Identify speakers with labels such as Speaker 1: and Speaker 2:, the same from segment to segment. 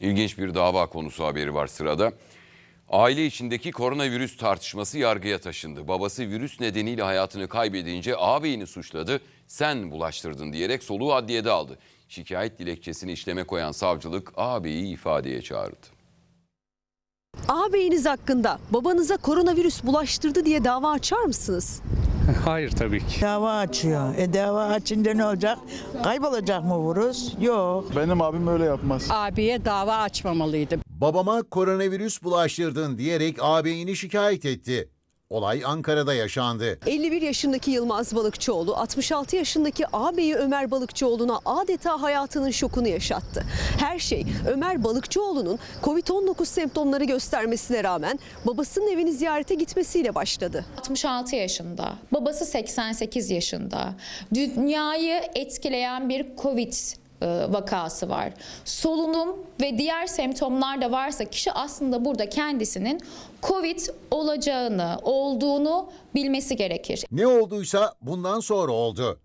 Speaker 1: İlginç bir dava konusu haberi var sırada. Aile içindeki koronavirüs tartışması yargıya taşındı. Babası virüs nedeniyle hayatını kaybedince ağabeyini suçladı. Sen bulaştırdın diyerek soluğu adliyede aldı. Şikayet dilekçesini işleme koyan savcılık ağabeyi ifadeye çağırdı.
Speaker 2: Ağabeyiniz hakkında babanıza koronavirüs bulaştırdı diye dava açar mısınız?
Speaker 3: Hayır tabii ki.
Speaker 4: Dava açıyor. E dava açınca ne olacak? Kaybolacak mı virüs? Yok.
Speaker 5: Benim abim öyle yapmaz.
Speaker 6: abiye dava açmamalıydı.
Speaker 7: Babama koronavirüs bulaştırdın diyerek ağabeyini şikayet etti. Olay Ankara'da yaşandı.
Speaker 2: 51 yaşındaki Yılmaz Balıkçıoğlu 66 yaşındaki ağabeyi Ömer Balıkçıoğlu'na adeta hayatının şokunu yaşattı. Her şey Ömer Balıkçıoğlu'nun Covid-19 semptomları göstermesine rağmen babasının evini ziyarete gitmesiyle başladı.
Speaker 8: 66 yaşında, babası 88 yaşında. Dünyayı etkileyen bir Covid vakası var. Solunum ve diğer semptomlar da varsa kişi aslında burada kendisinin Covid olacağını, olduğunu bilmesi gerekir.
Speaker 7: Ne olduysa bundan sonra oldu.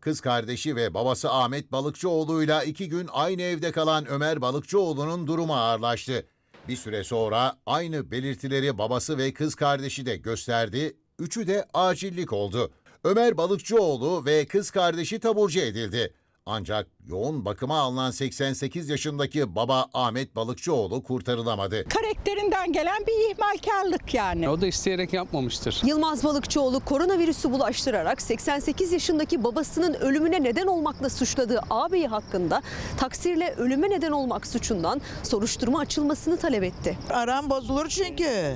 Speaker 7: Kız kardeşi ve babası Ahmet Balıkçıoğlu'yla iki gün aynı evde kalan Ömer Balıkçıoğlu'nun durumu ağırlaştı. Bir süre sonra aynı belirtileri babası ve kız kardeşi de gösterdi. Üçü de acillik oldu. Ömer Balıkçıoğlu ve kız kardeşi taburcu edildi. Ancak yoğun bakıma alınan 88 yaşındaki baba Ahmet Balıkçıoğlu kurtarılamadı.
Speaker 6: Karakterinden gelen bir ihmalkarlık yani.
Speaker 3: O da isteyerek yapmamıştır.
Speaker 2: Yılmaz Balıkçıoğlu koronavirüsü bulaştırarak 88 yaşındaki babasının ölümüne neden olmakla suçladığı ağabeyi hakkında taksirle ölüme neden olmak suçundan soruşturma açılmasını talep etti.
Speaker 4: Aram bozulur çünkü.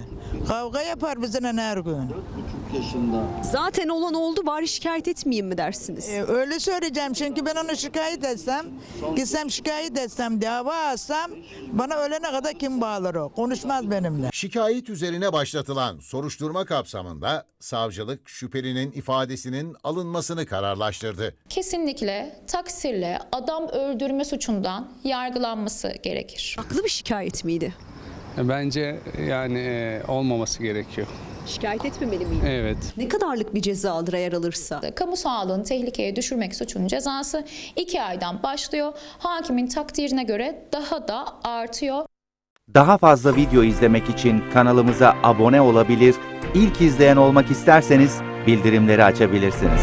Speaker 4: Kavga yapar bizimle her gün.
Speaker 2: Zaten olan oldu bari şikayet etmeyeyim mi dersiniz?
Speaker 4: E, öyle söyleyeceğim çünkü ben onu şikayet etsem, gitsem şikayet etsem, dava açsam bana ölene kadar kim bağlar o? Konuşmaz benimle.
Speaker 7: Şikayet üzerine başlatılan soruşturma kapsamında savcılık şüphelinin ifadesinin alınmasını kararlaştırdı.
Speaker 8: Kesinlikle taksirle adam öldürme suçundan yargılanması gerekir.
Speaker 2: Haklı bir şikayet miydi?
Speaker 3: Bence yani e, olmaması gerekiyor.
Speaker 2: Şikayet etmemeli miyim?
Speaker 3: Evet.
Speaker 2: Ne kadarlık bir ceza alır eğer alırsa?
Speaker 8: Kamu sağlığını tehlikeye düşürmek suçunun cezası 2 aydan başlıyor. Hakimin takdirine göre daha da artıyor.
Speaker 9: Daha fazla video izlemek için kanalımıza abone olabilir, ilk izleyen olmak isterseniz bildirimleri açabilirsiniz.